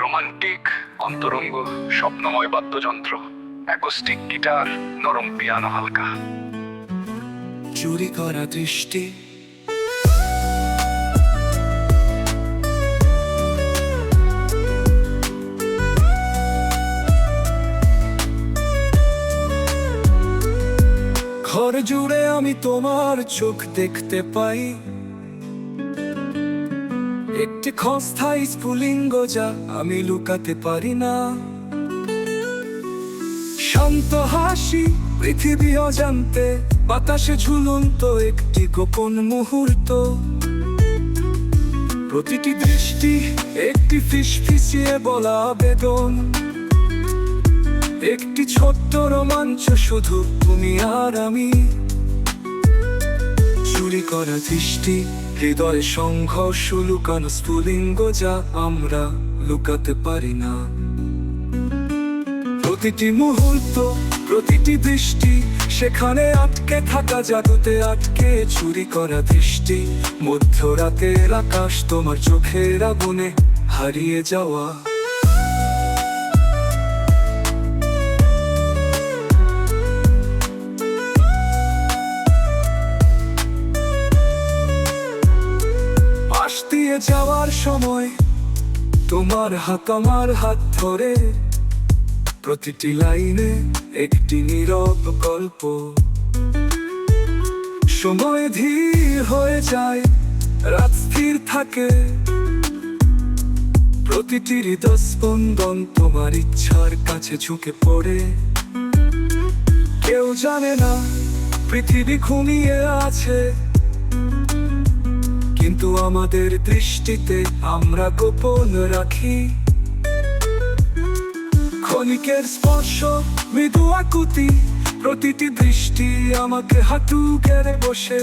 Romantic, অন্তরঙ্গ, স্বপ্নময় বাদ্যযন্ত্র, acoustic guitar, নরম পিয়ানো হালকা। চুরি করা দৃষ্টি। ঘর জুড়ে আমি তোমার চোখ দেখতে পাই। একটি ক্ষস্থায়ী স্ফুলিঙ্গ যা আমি লুকাতে পারি না। শান্ত হাসি, পৃথিবী অজান্তে, বাতাসে ঝুলন্ত একটি গোপন মুহূর্ত। প্রতিটি দৃষ্টি একটি ফিস ফিসিয়ে বলা আবেদন একটি ছোট্ট রোমাঞ্চ শুধু তুমি আর আমি। চুরি করা দৃষ্টি হৃদয়ে সংঘর্ষ, লুকানো স্ফুলিঙ্গ যা আমরা লুকাতে পারি না। প্রতিটি মুহূর্ত, প্রতিটি দৃষ্টি, সেখানে আটকে থাকা জাদুতে আটকে চুরি করা দৃষ্টি, মধ্যরাতের আকাশ তোমার চোখের আগুনে হারিয়ে যাওয়া। দিয়ে যাওয়ার সময় তোমার হাত আমার হাত ধরে। প্রতিটি লাইনে একটি নীরব গল্প। সময় ধীর হয়ে যায়, রাত স্থির থাকে। প্রতিটি হৃদস্পন্দন তোমার ইচ্ছার কাছে ঝুঁকে পড়ে। কেউ জানে না, পৃথিবী ঘুমিয়ে আছে। কিন্তু আমাদের দৃষ্টিতে আমরা গোপন রাখি। ক্ষণিকের স্পর্শ, মৃদু আকুতি, প্রতিটি দৃষ্টি আমাকে হাঁটু গেড়ে বসে।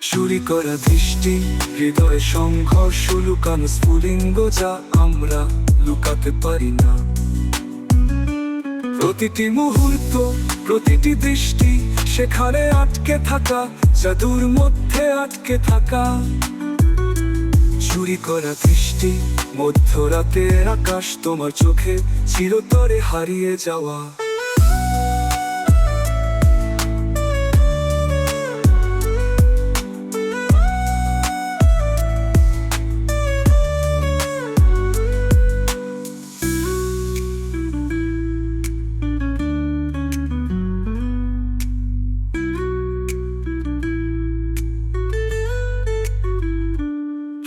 চুরি করা দৃষ্টি, হৃদয়ে সংঘর্ষ, লুকানো স্ফুলিঙ্গ যা আমরা লুকাতে পারি না। প্রতিটি মুহূর্ত, প্রতিটি দৃষ্টি, সেখানে আটকে থাকা জাদুর মধ্যে আটকে থাকা চুরি করা দৃষ্টি মধ্যরাতে আকাশ তোমার চোখে চিরতরে হারিয়ে যাওয়া।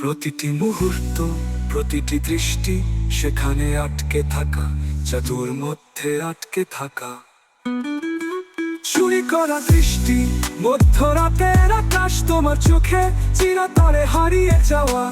প্রতিটি মুহূর্ত, প্রতিটি দৃষ্টি সেখানে আটকে থাকা জাদুর মধ্যে আটকে থাকা। চুরি করা দৃষ্টি, মধ্যরাতের আকাশ তোমার চোখে চিরতরে হারিয়ে যাওয়া।